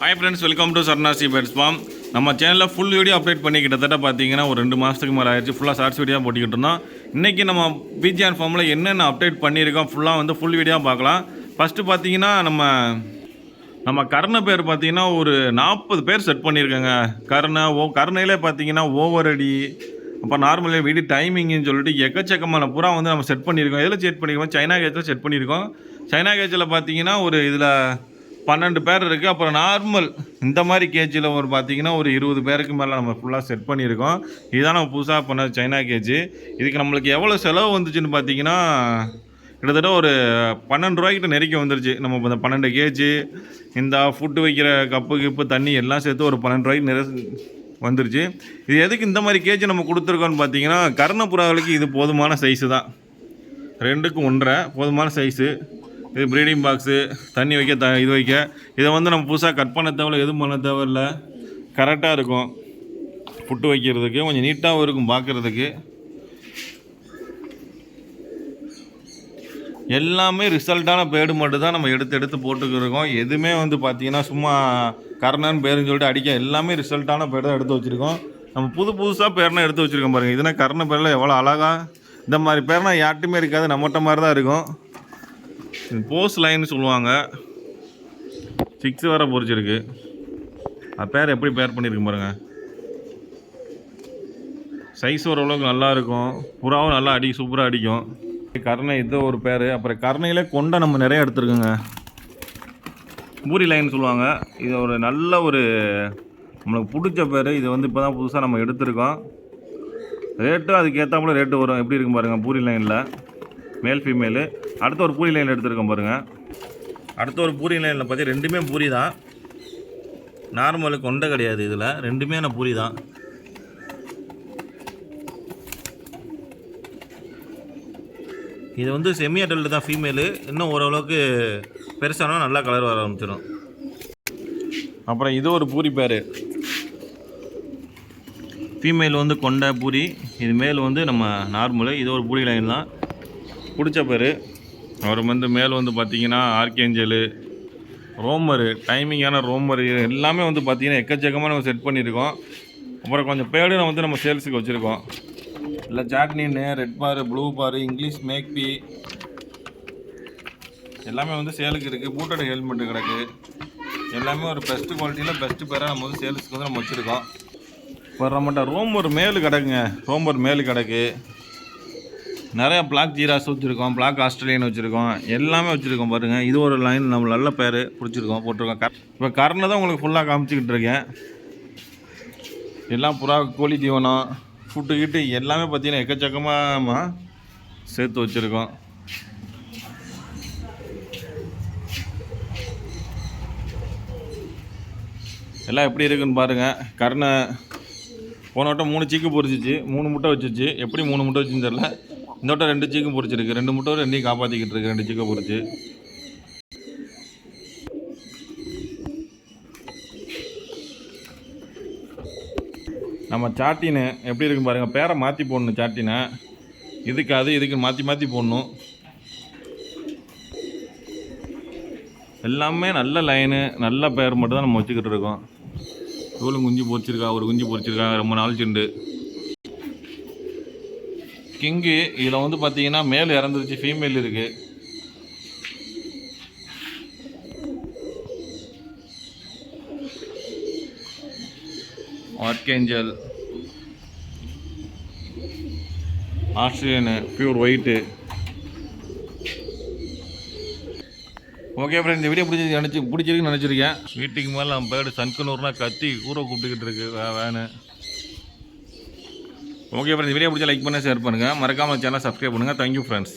Hi friends welcome to சர்னாசி pets farm நம்ம சேனலில் ஃபுல் வீடியோ அப்டேட் பண்ணி கிட்டத்தட்ட பார்த்தீங்கன்னா ஒரு ரெண்டு மாதத்துக்கு மேலே ஆயிடுச்சு ஃபுல்லாக ஷார்ட்ஸ் வீடியோ போட்டுக்கிட்டு இருந்தோம். இன்றைக்கி நம்ம பிஜிஆன் ஃபார்மில் என்னென்ன அப்டேட் பண்ணியிருக்கோம் ஃபுல்லாக வந்து ஃபுல் வீடியோ பார்க்கலாம். ஃபஸ்ட்டு பார்த்தீங்கன்னா நம்ம நம்ம கர்ண பேர் பார்த்தீங்கன்னா ஒரு நாற்பது பேர் செட் பண்ணியிருக்கோங்க. கர்ண ஓ கர்ணையிலே பார்த்தீங்கன்னா ஓவர் அடி அப்போ நார்மலாக வீடு டைமிங்னு சொல்லிட்டு எக்கச்சக்கமான புறா வந்து நம்ம செட் பண்ணியிருக்கோம். எதில் செட் பண்ணியிருக்கோம்? சைனா கேஜில் செட் பண்ணியிருக்கோம். சைனா கேஜில் பார்த்தீங்கன்னா ஒரு இதில் பன்னெண்டு பேர் இருக்குது அப்புறம் நார்மல் இந்த மாதிரி கேஜியில் ஒரு பார்த்தீங்கன்னா ஒரு இருபது பேருக்கு மேலே நம்ம ஃபுல்லாக செட் பண்ணியிருக்கோம். இதுதான் நம்ம புதுசாக பண்ண சைனா கேஜி இதுக்கு நம்மளுக்கு எவ்வளோ செலவு வந்துச்சுன்னு பார்த்தீங்கன்னா கிட்டத்தட்ட ஒரு பன்னெண்டு ரூபாய்க்கிட்ட நெருக்கி வந்துருச்சு. நம்ம இப்போ இந்த பன்னெண்டு கேஜி இந்த ஃபுட்டு வைக்கிற கப்பு கிப்பு தண்ணி எல்லாம் சேர்த்து ஒரு பன்னெண்டு ரூபாய்க்கு நிற வந்துருச்சு. இது எதுக்கு இந்த மாதிரி கேஜி நம்ம கொடுத்துருக்கோன்னு பார்த்தீங்கன்னா கர்ணப்புறாவுக்கு இது போதுமான சைஸு தான். ரெண்டுக்கும் ஒன்றரை போதுமான சைஸு இது ப்ரீடிங் பாக்ஸு தண்ணி வைக்க த இது வைக்க. இதை வந்து நம்ம புதுசாக கட் பண்ண தேவையில்ல எதுவும் பண்ண தேவையில்ல. கரெக்டாக இருக்கும். புட்டு வைக்கிறதுக்கு கொஞ்சம் நீட்டாகவும் இருக்கும் பார்க்குறதுக்கு எல்லாமே ரிசல்ட்டான பேடு மட்டும் தான் நம்ம எடுத்து எடுத்து போட்டுக்கிருக்கோம். எதுவுமே வந்து பார்த்தீங்கன்னா சும்மா கர்ணன் பேருன்னு சொல்லிட்டு அடிக்க எல்லாமே ரிசல்ட்டான பேர் தான் எடுத்து வச்சுருக்கோம். நம்ம புது புதுசாக பேர்னா எடுத்து வச்சுருக்கோம் பாருங்கள் இதுனா கர்ண பேரில் எவ்வளோ அழகாக இந்த மாதிரி பேர்னா யார்ட்டுமே இருக்காது. நம்மகிட்ட மாதிரி தான் இருக்கும். போஸ் லைன் சொல்லுவாங்க. சிக்ஸ் வர பொறிச்சிருக்கு. அது பேர் எப்படி பேர் பண்ணியிருக்கு பாருங்க. சைஸ் ஓரளவுக்கு நல்லா இருக்கும். புறாவும் நல்லா அடி சூப்பராக அடிக்கும். கருணை இது ஒரு பேர். அப்புறம் கருணையிலே கொண்டை நம்ம நிறைய எடுத்துருக்கோங்க. பூரி லைன் சொல்லுவாங்க. இது ஒரு நல்ல ஒரு நம்மளுக்கு பிடிச்ச பேர். இது வந்து இப்போ தான் புதுசாக நம்ம எடுத்திருக்கோம். ரேட்டும் அதுக்கேற்றாப்புல ரேட்டு வரும். எப்படி இருக்கும் பாருங்கள் பூரி லைனில் மேல் ஃபீமேலு அடுத்த ஒரு பூரி லைனில் எடுத்திருக்கோம் பாருங்கள் அடுத்த ஒரு பூரி லைனில் பார்த்தி ரெண்டுமே பூரி தான். நார்மலு கொண்டை கிடையாது இதில். ரெண்டுமே நான் பூரி தான். இது வந்து செமி அடல்ட் தான் ஃபீமேலு இன்னும் ஓரளவுக்கு பெருசானா நல்லா கலர் வர ஆரம்பிச்சிடும். அப்புறம் இது ஒரு பூரி பேர். ஃபீமேல் வந்து கொண்டை பூரி. இது மேல் வந்து நம்ம நார்மலு இது ஒரு பூரி லைன் தான். பிடிச்ச பேர். அவர் வந்து மேல் வந்து பார்த்தீங்கன்னா ஆர்கேஞ்சலு ரோமரு டைமிங்கான ரோமரு எல்லாமே வந்து பார்த்தீங்கன்னா எக்கச்சக்கமாக நம்ம செட் பண்ணியிருக்கோம். அப்புறம் கொஞ்சம் பேடு நம்ம வந்து நம்ம சேல்ஸுக்கு வச்சுருக்கோம். இல்லை சாட்னின்னு red bar blue bar English magpie எல்லாமே வந்து சேலுக்கு இருக்குது பூட்டோட ஹெல்மெட்டு கிடக்கு. எல்லாமே ஒரு பெஸ்ட்டு குவாலிட்டியில் பெஸ்ட்டு பேராக நம்ம வந்து சேல்ஸுக்கு வந்து நம்ம வச்சுருக்கோம். இப்போ நம்மகிட்ட ஒரு மேலு கிடக்குங்க. ரோமர் மேலு கிடக்கு. நிறையா பிளாக் ஜீராஸ் வச்சுருக்கோம் பிளாக் ஆஸ்திரேலியன் வச்சுருக்கோம் எல்லாமே வச்சுருக்கோம் பாருங்கள் இது ஒரு லைன் நம்ம நல்ல பேர் பிடிச்சிருக்கோம் போட்டிருக்கோம். கர் இப்போ கரனை தான் உங்களுக்கு ஃபுல்லாக காமிச்சிக்கிட்டு இருக்கேன். எல்லாம் புறா கோழி தீவனம் ஃபுட்டு கிட்டு எல்லாமே பார்த்தீங்கன்னா எக்கச்சக்கமாக சேர்த்து வச்சுருக்கோம். எல்லாம் எப்படி இருக்குன்னு பாருங்கள் கருணை போன வட்டம் மூணு சீக்கு பொறிச்சிச்சு மூணு முட்டை வச்சிச்சு. எப்படி மூணு முட்டை வச்சுன்னு தெரில இந்த வட்டம் ரெண்டு சீக்கும் பிடிச்சிருக்கு ரெண்டு முட்டை ரெண்டையும் காப்பாற்றிக்கிட்டு இருக்கு. ரெண்டு சீக்கை பொரிச்சு. நம்ம சாட்டினு எப்படி இருக்கும் பாருங்கள் பேரை மாற்றி போடணும் சாட்டினை. இதுக்கு அது இதுக்கு மாற்றி மாற்றி போடணும். எல்லாமே நல்ல லைனு நல்ல பேர் மட்டும் தான் நம்ம வச்சுக்கிட்டு இருக்கோம். எவ்வளோ குஞ்சு பொரிச்சிருக்கா ஒரு குஞ்சு பொரிச்சிருக்கா ரொம்ப நாள் செண்டு. கிங்கு இதில் வந்து பார்த்தீங்கன்னா மேல் இறந்துருச்சு ஃபீமேல் இருக்குது ஆர்கேஞ்சல் ஆஸ்திரேலியனு பியூர் ஒயிட்டு ஓகே ஃப்ரெண்ட் இந்த வீடியோ பிடிச்சி நினச்சி பிடிச்சிருக்குன்னு நினச்சிருக்கேன். வீட்டுக்கு மேலே நம்ம பேர்டு சன்குனூர்னா கத்தி கூரை கூப்பிட்டுக்கிட்டு இருக்கு வே வேனு. ஓகே ஃப்ரெண்ட்ஸ் இந்த வீடியோ பிடிச்சா லைக் பண்ண ஷேர் பண்ணுங்கள் மறக்காமல் சேனல் சப்ஸ்கிரைப் பண்ணுங்கள் தேங்க்யூ ஃப்ரெண்ட்ஸ்